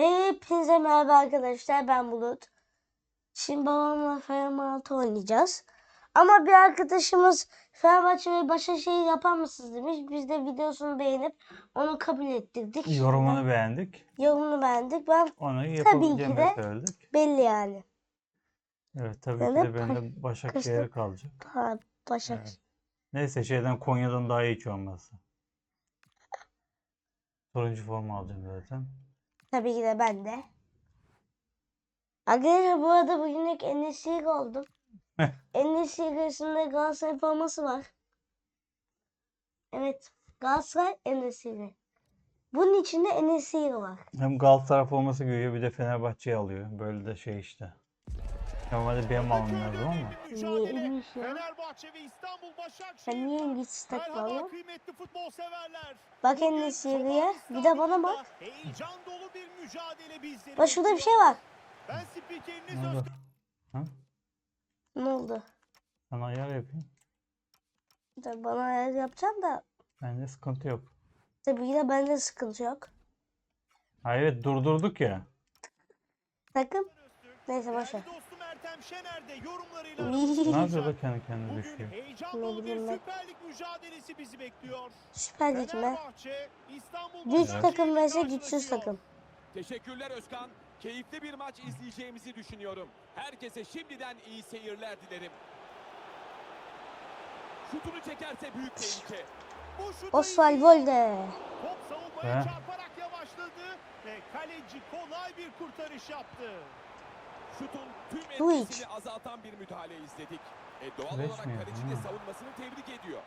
Hepinize merhaba arkadaşlar ben Bulut. Şimdi babamla Fenerbahçe oynayacağız. Ama bir arkadaşımız Fenerbahçe ve Başakşehir yapar mısınız demiş. Biz de videosunu beğenip onu kabul ettirdik. Yorumunu beğendik. Yorumunu beğendik. Ben Onu ki yapabileceğimizi de- söyledik. belli yani. Evet tabii Ben ki de ben de Başakşehir kalacak. Ha, Başak. Evet. Neyse şeyden Konya'dan daha iyi hiç olmazsa. Turuncu forma alacağım zaten. Tabii ki de ben de. Arkadaşlar bu arada bugünlük Enes'i oldum. Enes'i arasında Galatasaray forması var. Evet. Galatasaray Enes'i. Bunun içinde Enes'i var. Hem Galatasaray forması giyiyor bir de Fenerbahçe'yi alıyor. Böyle de şey işte. Normalde benim almam lazım ama. Niye? Fenerbahçe ve İstanbul Başakşehir. Sen niye İngiliz kıymetli futbol severler. Bak Enes'i'ye. Bir de bana bak. Heyecan dolu bir mücadele bizleri. Bak şurada bir şey var. Ben spikeriniz Ne oldu? Özkan. Ha? Ne oldu? Sana ayar yapayım. Tabii bana ayar yapacağım da. Bende sıkıntı yok. Tabii de bende sıkıntı yok. Ha evet durdurduk ya. Takım. Neyse boş ver. Değerli dostum Ertem Şener de yorumlarıyla yapıyor da kendi kendine Bugün düşüyor. heyecan Ne dolu bir. Süper Lig mücadelesi bizi bekliyor. Süper Lig mi? Güç takım vs güçsüz takım. Teşekkürler Özkan. Keyifli bir maç izleyeceğimizi düşünüyorum. Herkese şimdiden iyi seyirler dilerim. Şutunu çekerse büyük tehlike. Bu şutu Osvalvolde. Top savunmaya çarparak yavaşladı ve kaleci kolay bir kurtarış yaptı. Şutun tüm Duic. etkisini azaltan bir müdahale izledik. E doğal Beş olarak mi? kaleci de savunmasını tebrik ediyor.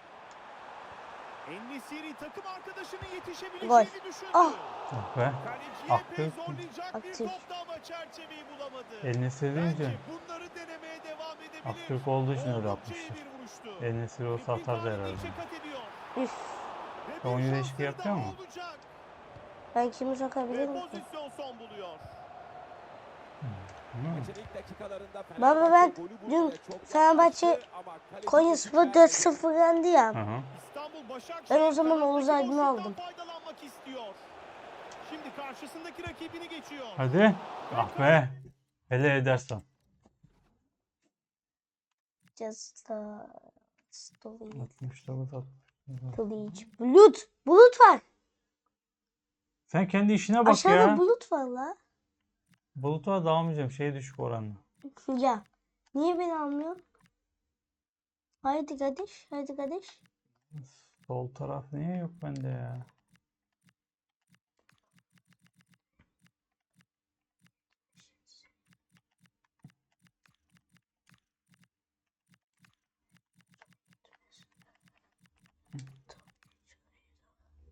Ennesiri takım arkadaşının yetişebileceğini Gol. düşündü. Ah. Oh be. Kaleciye Aktif. epey Aktif. bir toptu ama çerçeveyi bulamadı. Sığdınca. Bence bunları denemeye devam edebilir. Aktürk olduğu için öyle Oldukça iyi yapmıştır. bir vuruştu. Eline sığ olsa Teknik atardı direktör herhalde. kat ediyor. Üf. Ve bir Oyuncu şansları değişikliği yapıyor daha mu? olacak. Ben kimi sokabilir Ve miyim? pozisyon son buluyor. Baba ben dün Fenerbahçe Konya Spor vermedi. 4-0 yendi ya. Hı hı. Ben o zaman Oğuz Aydın'ı aldım. faydalanmak istiyor. Şimdi karşısındaki rakibini geçiyor. Hadi. Ah be. Hele edersen. Just uh, Storage. 69 at- Storage. Bulut. Bulut var. Sen kendi işine bak Aşağıda ya. bulut var la. Buluta dağılmayacağım. Şey düşük oranla. Ya. Niye beni almıyor? Haydi kardeş. Haydi kardeş. Sol taraf niye yok bende ya?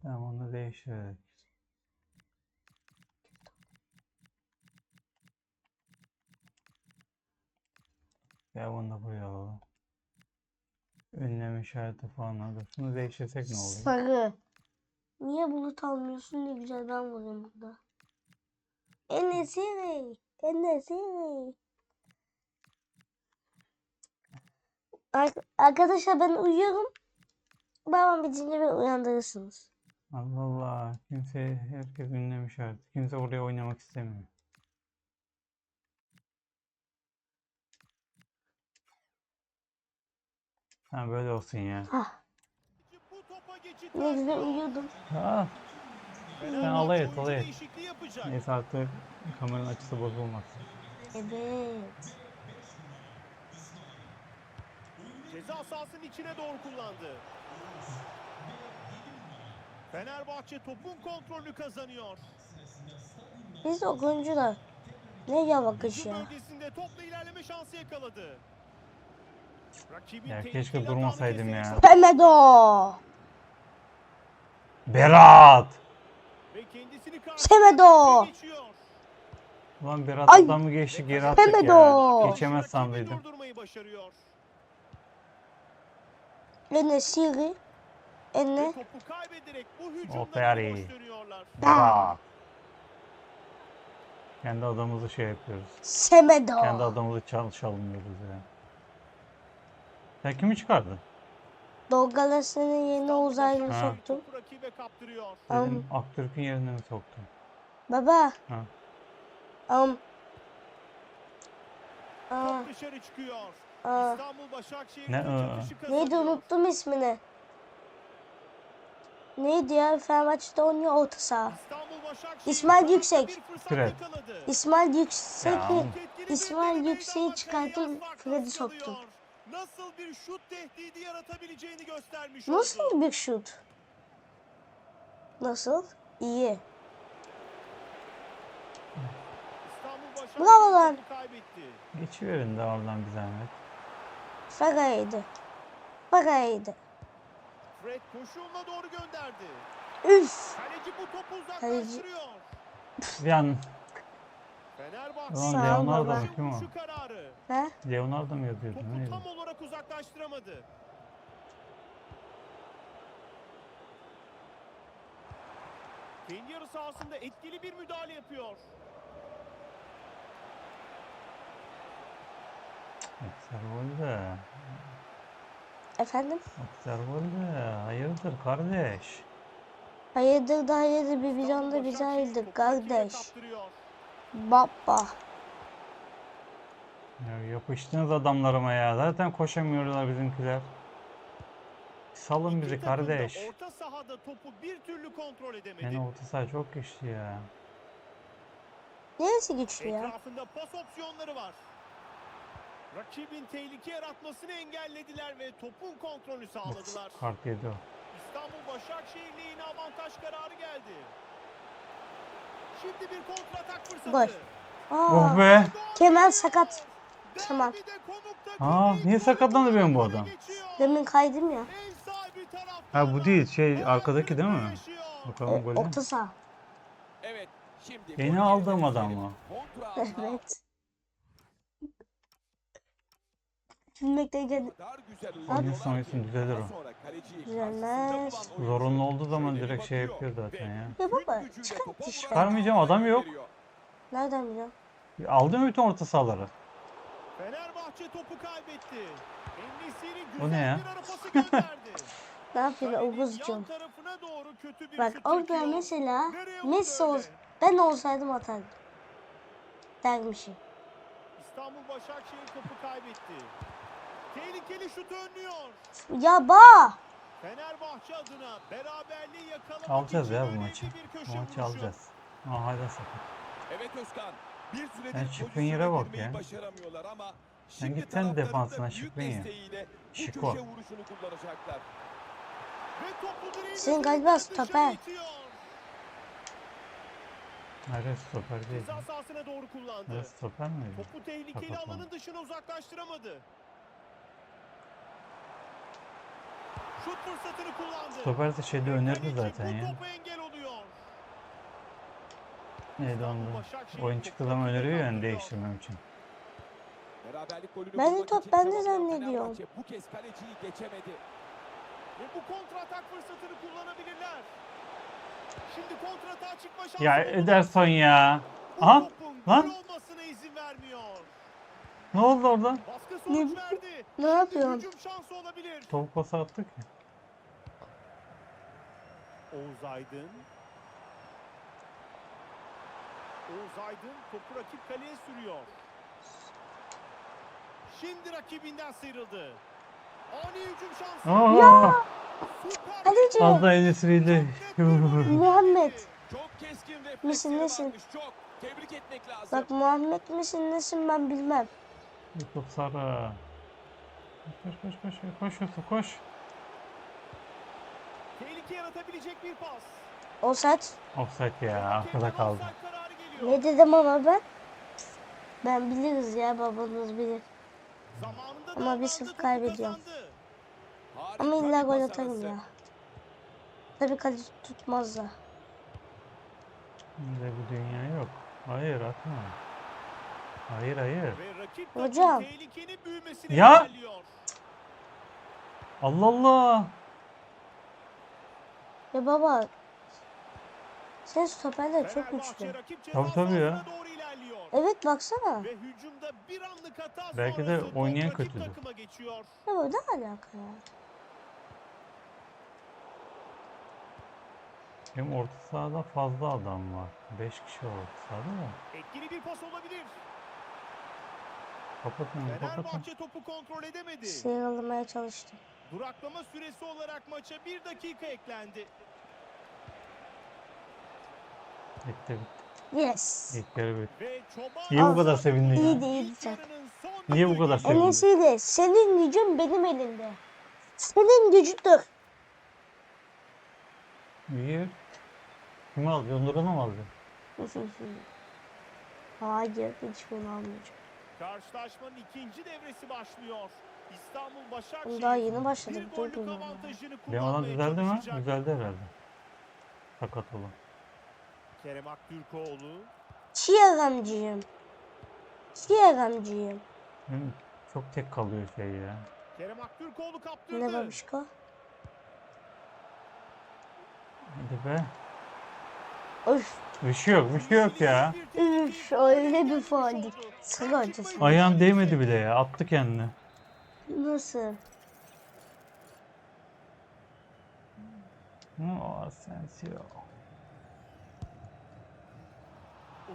Tamam onu değiştirerek. Ya bunu da buraya alalım. Ünlem işareti falan alır. Şunu değiştirsek ne olur? Sarı. Niye bulut almıyorsun? Ne güzel ben varım burada. Enesiri. Enesiri. Ar- Arkadaşlar ben uyuyorum. Babam bitince beni uyandırırsınız. Allah Allah. Kimse, herkes ünlem işareti. Kimse oraya oynamak istemiyor. Ha böyle olsun ya. Hah. Bu topa geçit Ne güzel uyuyordum. Ha, Fenerbahçe alay et, alay et. neyse artık kameranın açısı bozulmaz. Evet. Ceza sahasının içine doğru kullandı. Fenerbahçe topun kontrolünü kazanıyor. Biz oyuncular. Ne yavaş Hücum ya. bölgesinde topla ilerleme şansı yakaladı. Ya keşke durmasaydım ya. Semedo. Berat! Semedo. Ulan Berat Ay! adamı geçti geri attık Hemen ya. o. Geçemez sandıydım. Ene. topu kaybederek bu Oh. Berat! Kendi adamımızı şey yapıyoruz. Semedo. Kendi adamımızı çalışalım diyoruz ya. Sen kimi çıkardın? Dolgalasının yerine uzaylı Ha. soktum. Am- Dedim Aktürk'ün yerine mi soktun? Baba. Ha. Am. Aa, dışarı çıkıyor. aa. İstanbul Başakşehir Ne, aa? Neydi unuttum ismini. Neydi ya? Fenerbahçe'de oynuyor orta saha. İsmail Yüksek. Fred. İsmail Yüksek Ya. mi? İsmail Yüksek'i farkı Fred'i soktum. Nasıl bir şut tehdidi yaratabileceğini göstermiş Nasıl oldu. bir şut? Nasıl? İyi. İstanbul Bravo lan. kaybetti. Geçiverin de oradan bir zahmet. Faga'ydı. Faga'ydı. Fred koşuğuna doğru gönderdi. Üf. Kaleci bu topu uzaklaştırıyor. Bir an Ulan Sağ ol Leonardo baba. mu kim o? vuruşu kararı. Ne? Leonardo mu yazıyordu Topu neydi? tam olarak uzaklaştıramadı. Kendi yarı sahasında etkili bir müdahale yapıyor. Akservolde. Efendim? Akservolde. Hayırdır kardeş? Hayırdır da hayırdır bir İstanbul da bize hayırdır kardeş. kaptırıyor. Baba. Ya yapıştınız adamlarıma ya. Zaten koşamıyorlar bizimkiler. Salın İki bizi takım da kardeş. Orta sahada topu bir türlü kontrol edemedi. Yani orta saha çok güçlü ya. Neresi güçlü ya? Etrafında pas opsiyonları var. Rakibin tehlike yaratmasını engellediler ve topun kontrolünü sağladılar. Kart yedi o. İstanbul Başakşehir lehine avantaj kararı geldi. Şimdi bir kontratak fırsatı. Gol. Aa, Oh be. Kemal sakat. Kemal. Aa, niye sakatlandı benim bu adam? Demin kaydım ya. Ha bu değil şey arkadaki değil mi? Bakalım E, golü. orta saha. Evet. Şimdi Yeni aldığım adam mı? Kontra atak. Evet. Gülmekteyken kadar güzel Oyun uyuyorlar sonrası ki düzelir o. Düzelmez. Zorunlu olduğu zaman direkt şey yapıyor zaten ya. Ya baba, çıkart işte. Çıkarmayacağım, adam yok. nereden biliyorsun? Aldın mı bütün orta sahaları? Fenerbahçe topu kaybetti. O ne ya? Ne Kalenin Oğuzcuğum? yan tarafına doğru kötü bir Bak orada mesela Messi ol, ben olsaydım atardım. Dermişim. İstanbul Başakşehir topu kaybetti. Tehlikeli şut önlüyor. Ya ba! Fenerbahçe adına beraberliği yakalamak Alacağız için ya bu maçı. Bu maçı alacağız. Aa hala sakat. Evet Özkan. Bir süredir Sen Şükrü'nün pozisyona yere bak ya. başaramıyorlar ama Sen şimdi git sen defansına Şükrü'nün ya. Şiko. köşe vuruşunu kullanacaklar. Ve topu direğin Senin üzerinden galiba stoper. Hayır stoper değil. Ceza sahasına doğru kullandı. Hayır stoper miydi? Topu tehlikeli Kapatalım. alanın dışına uzaklaştıramadı. Şut fırsatını kullandı. Stoper de şeyde önerdi zaten ya. topa engel oluyor. Neydi onda? Oyun çıktığı zaman öneriyor yani değiştirmem için. Beraberlik golünü Ben de top bende zannediyorum. Bu kez kaleciyi geçemedi. Ve bu kontratak fırsatını kullanabilirler. Şimdi kontratağa çıkma şansı Ya. Ederson ya. Aha, lan. olmasına izin vermiyor. Ne oldu orada? Baskı sonuç verdi. Ne yapıyorsun? Hücum şansı olabilir. Topuk pası attık ya. Oğuz Aydın. Oğuz Aydın topu rakip kaleye sürüyor. Şimdi rakibinden sıyrıldı. Ani hücum şansı. Aa, Süper Kaleci. az da Enesri'ydi. Muhammed. Çok keskin Misin, refleksleri nesin? Çok. Tebrik etmek lazım. Bak Muhammed misin nesin ben bilmem. Top sarı. Koş koş koş koş koş Yusuf koş. Tehlike yaratabilecek bir pas. Offside. Offside ya arkada kaldı. Ne dedim ama ben? Ben biliriz ya babanız bilir. Zamanında Ama bir sıfır kaybediyorum. Ama illa gol atarım ya. Tabii kaleci tutmaz da. Böyle bu dünya yok. Hayır atma. Hayır hayır. Hocam. Ya! Allah Allah. Ya baba. Sen stoperler çok güçlü. Tabii, tabii ya. Evet baksana. Ve hücumda bir anlık hata Belki de oynayan kötüdür. Ya bu ne alaka ya? Benim orta sahada fazla adam var. 5 kişi var orta sahada da. Etkili bir pas olabilir. Kapatın kapatın. Fenerbahçe topu kontrol edemedi. Sıyrılmaya çalıştım. Duraklama süresi olarak maça bir dakika eklendi. Bitti bitti. Yes. İlk yarı bitti. Ve Çoban... Niye bu kadar sevindin ya? İyi değil İlk sen. yarının son Niye bu kadar sevindin? Enes'iyle senin gücün benim elimde. Senin gücüdür. Bir. Kim aldı? Yonduran'ı mı aldı? Hayır hiç bunu almayacağım. Karşılaşmanın ikinci devresi başlıyor. İstanbul Başakşehir daha yeni başladım. bir gollük Duymuyorum. avantajını adam kullanmaya düzeldi mi? çalışacak. Düzeldi herhalde. Sakat olan. Kerem Aktürkoğlu. Çiğagamcıyım. Çiğagamcıyım. Benim çok tek kalıyor şey ya. Kerem Aktürkoğlu kaptırdı. Ne babişko? Hadi be. Öf. Bir şey yok, bir şey yok ya. Üf öyle bir faaldik. Sıra acısı. Ayağım değmedi bile ya. Attı kendini. Nasıl? Hı, Asensio.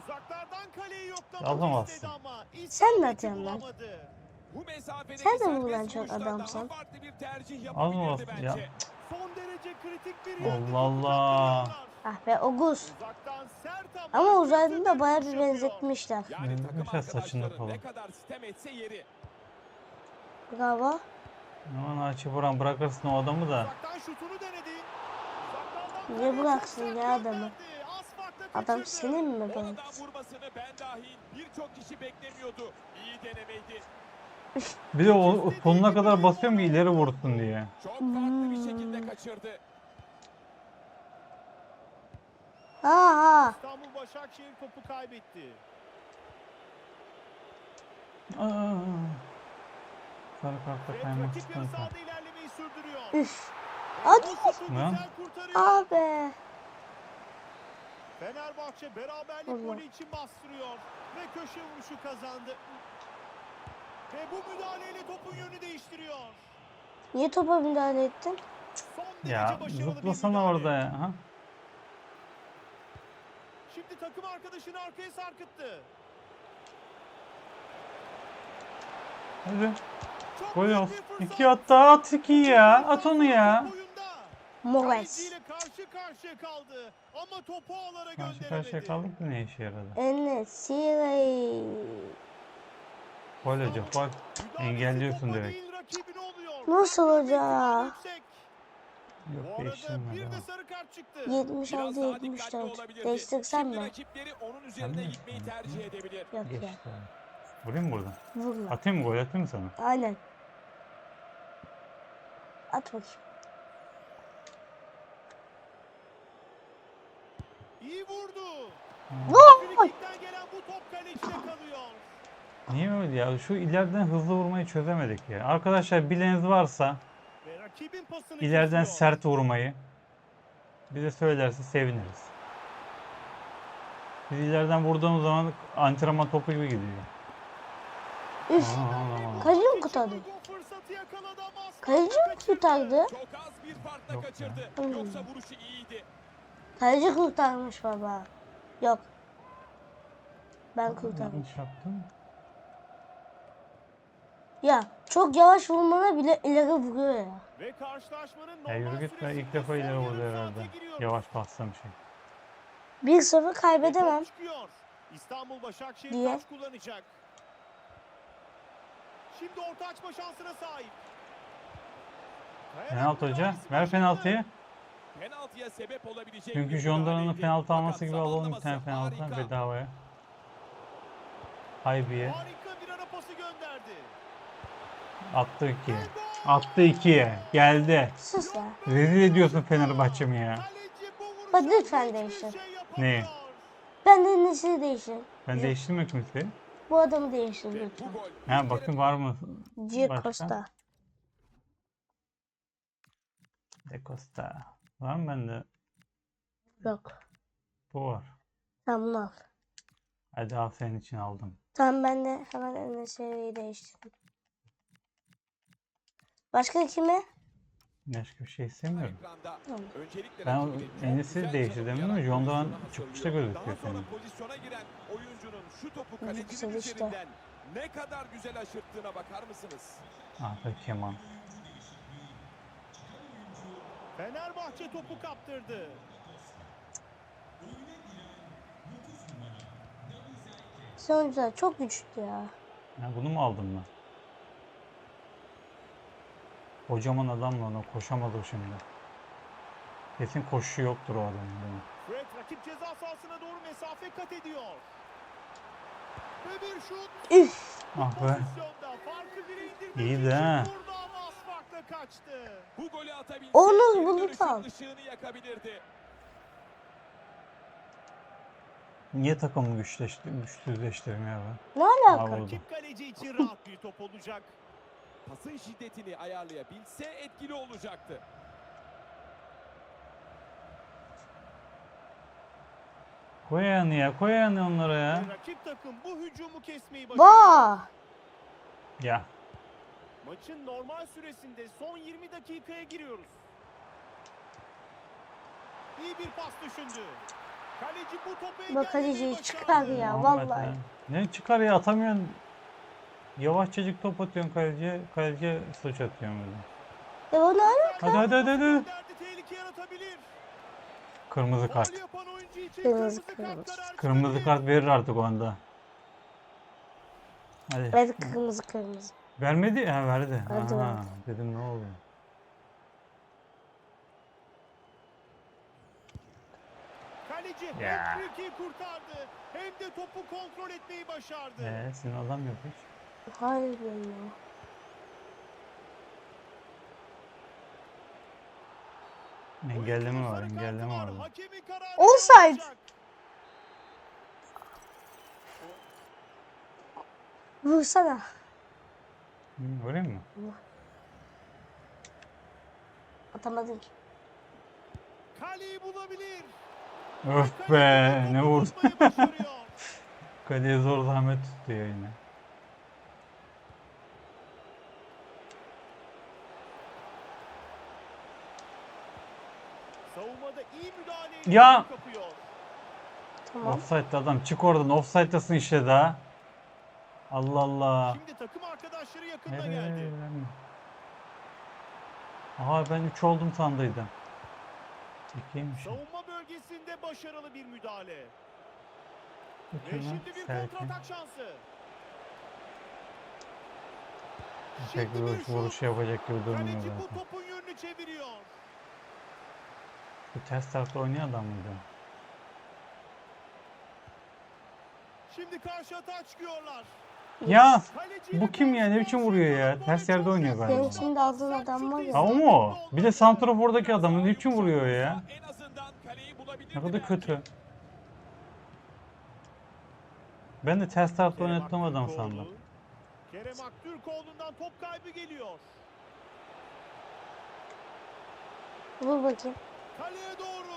Uzaklardan kaleyi Alamazsın. yoklamak istedi ama Sen ne atıyorsun lan? bulamadı. Bu Sen de serbest buradan çok adamsın. Daha farklı bir tercih yapabilirdi ya? bence. Son derece kritik bir Allah yerde Allah. kaptırıyorlar. Ah be Oguz. Ama bir da bayağı bir benzetmişler. Yani Hmm, takım biraz saçında falan. ne kadar sitem etse yeri. Bravo. Aman Açı Buran bırakırsın o adamı da. Çok bıraksın ya adamı? Adam senin mi ben? vurmasını ben dahil birçok kişi beklemiyordu. İyi denemeydi. Bir de o, sonuna kadar basıyorum ki ileri vursun diye. Çok farklı bir Hmm. şekilde kaçırdı. Ha ha. İstanbul Başakşehir topu kaybetti. Aa. Sarı karta Ve kaymak rakip yarı istersen. sahada ilerlemeyi sürdürüyor. Üf. Hadi. Lan. Abi. Fenerbahçe beraberlik Allah. golü için bastırıyor. Ve köşe vuruşu kazandı. Ve bu müdahaleyle topun yönü değiştiriyor. Niye topa müdahale ettin? Son Ya zıplasana orada ya. Ha? Şimdi takım arkadaşını arkaya sarkıttı. Hadi. Gol fırsat. İki at daha at iki ya. At onu ya. Kaleciyle karşı karşıya kaldı. Ama topu ağlara Karşı gönderemedi. karşıya kaldık da ne işe yaradı? Enes'i. Gol hoca gol. Engelliyorsun demek. Nasıl hoca? Yüksek. Bu Yok arada bir de sarı kart çıktı. 76 Biraz daha dikkatli 74. olabilirdi. Değiştirsem Şimdi mi? rakipleri onun üzerine mi? gitmeyi tercih edebilir. Yok ya. Geçti. Vurayım mı buradan? Vurma. Atayım mı gol atayım mı sana? Aynen. At bakayım. İyi vurdu. Frikikten gelen bu top kalıyor. Niye öyle ya? Şu ileriden hızlı vurmayı çözemedik ya. Arkadaşlar bileğiniz varsa ileriden kesiyor. sert vurmayı bize söylerse seviniriz. Biz ileriden vurduğumuz zaman antrenman topu gibi gidiyor. Üf. Kaleci mi kurtardı? Kaleci mi kurtardı? Yok ya. kaçırdı. Yoksa vuruşu iyiydi. Kaleci kurtarmış baba. Yok. Ben kurtarmış. Yanlış yaptım. Ya çok yavaş vurmana bile ileri vuruyor ya. Ve karşılaşmanın Ya normal yürü git be ilk defa ileri vurdu herhalde. Yavaş bastım şey. 1-0 Ve top kaybedemem. İstanbul Başakşehir Diye. taç kullanacak. Şimdi orta açma şansına sahip. Penaltı hoca. Ver penaltıyı. Penaltıya sebep olabilecek Çünkü bir müdahaleydi. penaltı alması Fakat gibi alalım bir tane zamanlaması penaltı harika. bedavaya. Haybiye. Harika bir ara pası gönderdi. Attı 2. Ve gol! Attı 2'ye. Geldi. Sus ya. Rezil ediyorsun Fenerbahçe'mi ya. Bak lütfen değiştir. Neyi? Ben de Enes'i değiştir. Ben değiştirmek mi istedim? Bu adamı değiştir lütfen. Ha bakın var mı? Başka? Costa. De Costa. Var mı bende? Yok. Bu var. Tamam bunu al. Hadi al senin için aldım. Tamam ben de hemen Enes'i değiştirdim. Başka kime? Başka bir şey istemiyorum. Tamam. Öncelikle Ben o Enes'i güzel değiştirdim çalım ama yaran John Doğan pozisyondan çıkışta gözüküyor senin. pozisyona giren oyuncunun şu topu Güzel kalecinin işte. üzerinden ne kadar güzel aşırttığına bakar mısınız? Ah be Kemal. Fenerbahçe topu kaptırdı. Sonuçlar çok güçlü ya. Ya bunu mu aldım ben? Kocaman adamla ona koşamadı o şimdi. Kesin koşu yoktur o adamın. değil mi? Fred rakip ceza sahasına doğru mesafe kat ediyor. Ve bir şut. Üf. Ah be. İyi de ha. vurdu ama az farkla kaçtı. Bu golü atabilse Onu geri bulut dönüşün al. ışığını yakabilirdi. Niye takımı güçleşti, güçsüzleştirmiyor be? Ne alaka? Rakip kaleci için rahat bir top olacak. Pasın şiddetini ayarlayabilse etkili olacaktı. Koy ayağını ya, koy ayağını onlara ya. Rakip takım bu hücumu kesmeyi başardı. Vaa. Ya. Maçın normal süresinde son 20 dakikaya giriyoruz. İyi bir pas düşündü. Kaleci bu topu Bak engellemeyi kaleciyi başardı. çıkar ya Muhammed vallahi. Ne çıkar ya atamıyorsun. Yavaşçacık top atıyorsun kaleciye, kaleciye sıç atıyorsun böyle. E o ne alaka? Hadi hadi hadi hadi. Derdi tehlike yaratabilir. Kırmızı kart. Faul yapan oyuncu için Kırmızı kırmızı, kart. kart kararı Kırmızı kart verir artık onda. Hadi. Evet kırmızı kırmızı. Vermedi ha verdi. Verdi, Aha, verdi. dedim ne oluyor? Kaleci Ya. hem free kurtardı hem de topu kontrol etmeyi başardı. Ee, senin adam yok hiç. Hayır ya. Engelleme var, engelleme var. Offside. Vursana. Hı, Vurayım mı? Atamadın ki. Kaleyi bulabilir. Öf be ne vurdu. Kaleye zor zahmet tutuyor yine. Savunmada iyi müdahaleyle Ya. Tamam. Offside'de adam çık oradan offside'dasın işte daha. Allah Allah. Şimdi takım arkadaşları yakında Nereye geldi. Aha ben 3 oldum sandıydım. 2'ymiş. Savunma bölgesinde başarılı bir müdahale. Ve şimdi bir Serkin. kontratak şansı. Bir vuruş, yapacak gibi durmuyor Kaleci bu topun yönünü çeviriyor. Bu ters tarafta oynayan adam mıydı? Şimdi karşı atağa çıkıyorlar. Ya bu kim ya? Ne biçim vuruyor ya? Ters yerde oynuyor galiba. Benim şimdi aldığın adam var ya. Ha o? Bir de santrafordaki adamı ne biçim vuruyor ya? En azından kaleyi bulabilirdi Ne kadar kötü. Ben de ters tarafta oynattığım adam sandım. Kerem Aktürkoğlu'ndan top kaybı geliyor. Vur bakayım. Kaleye doğru.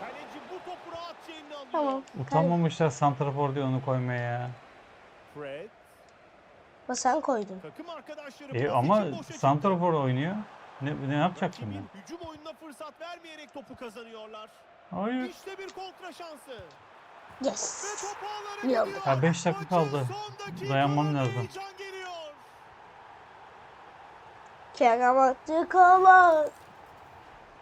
Kaleci bu topu rahatça eline alıyor. Tamam. Utanmamışlar santrafor diye onu koymaya ya. Fred. Bak sen koydun. Takım arkadaşları E ama santrafor oynuyor. Ne, ne yapacaktım Rakibin ben? hücum oyununa fırsat vermeyerek topu kazanıyorlar. Hayır. İşte bir kontra şansı. Yes. Ve topu ağlara Bir gidiyor. anda. Ya beş dakika Maçın kaldı. son dakikalarında Dayanmam lazım. Heyecan geliyor. Kerem Aktürkoğlu.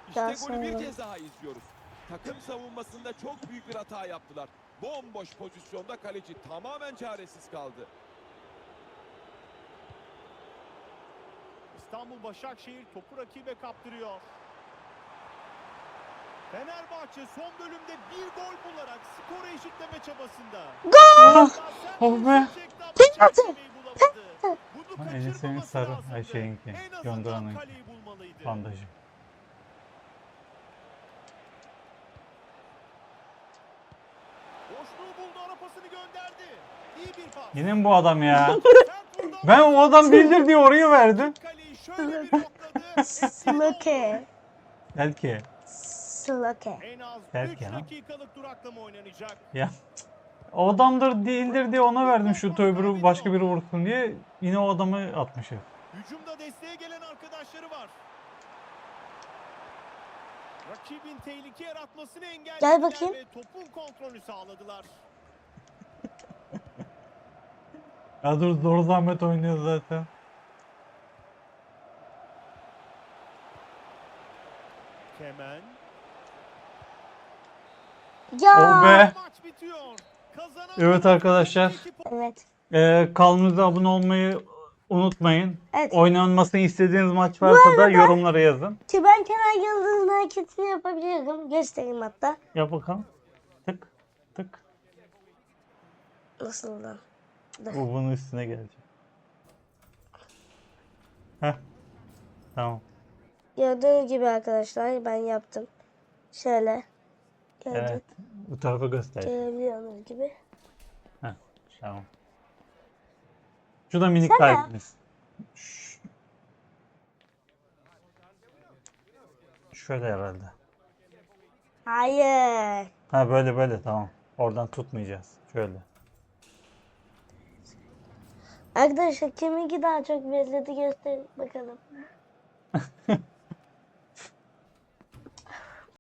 İşte Daha golü bir kez daha izliyoruz. Takım savunmasında çok büyük bir hata yaptılar. Bomboş pozisyonda kaleci tamamen çaresiz kaldı. İstanbul Başakşehir topu rakibe kaptırıyor. Fenerbahçe son bölümde bir gol bularak skoru eşitleme çabasında. Gol! Oh be. Penaltı. Bunu Ha, Enes'in kaçırmaması sarı, lazımdı. ay şeyinki, En azından Yonduran'ınki. kaleyi bulmalıydı. Bandajı. Boşluğu buldu ara pasını gönderdi. İyi bir pas. Yine mi bu adam ya? Ben o adam bildir diye oraya verdim. Sloke. Belki. Sloke. En az Belki 3 ha. dakikalık duraklama oynanacak. Ya. O adamdır değildir diye ona verdim şu öbürü başka biri vursun diye. Yine o adamı atmışım. Hücumda desteğe gelen arkadaşları var. Rakibin tehlike yaratmasını engellediler Gel bakayım. ve topun kontrolü sağladılar. Ya dur zor zahmet oynuyor zaten. Kemen. Ya. Oh be. Maç bitiyor. Kazanan Evet arkadaşlar. Evet. Ee, kanalımıza abone olmayı unutmayın. Evet. Oynanmasını istediğiniz maç varsa da yorumlara yazın. Ki ben Kenan Yıldız'ın hareketini yapabiliyorum. Göstereyim hatta. Yap bakalım. Tık tık. Nasıl lan? Bu bunun üstüne gelecek. Heh. Tamam. Gördüğünüz gibi arkadaşlar ben yaptım. Şöyle. Gördün. Evet. Bu tarafa göster. Görebiliyorsunuz gibi. Heh. Tamam. Şu da minik kalbimiz. Şöyle herhalde. Hayır. Ha böyle böyle tamam. Oradan tutmayacağız. Şöyle. Arkadaşlar kiminki daha çok benzedi gösterin bakalım.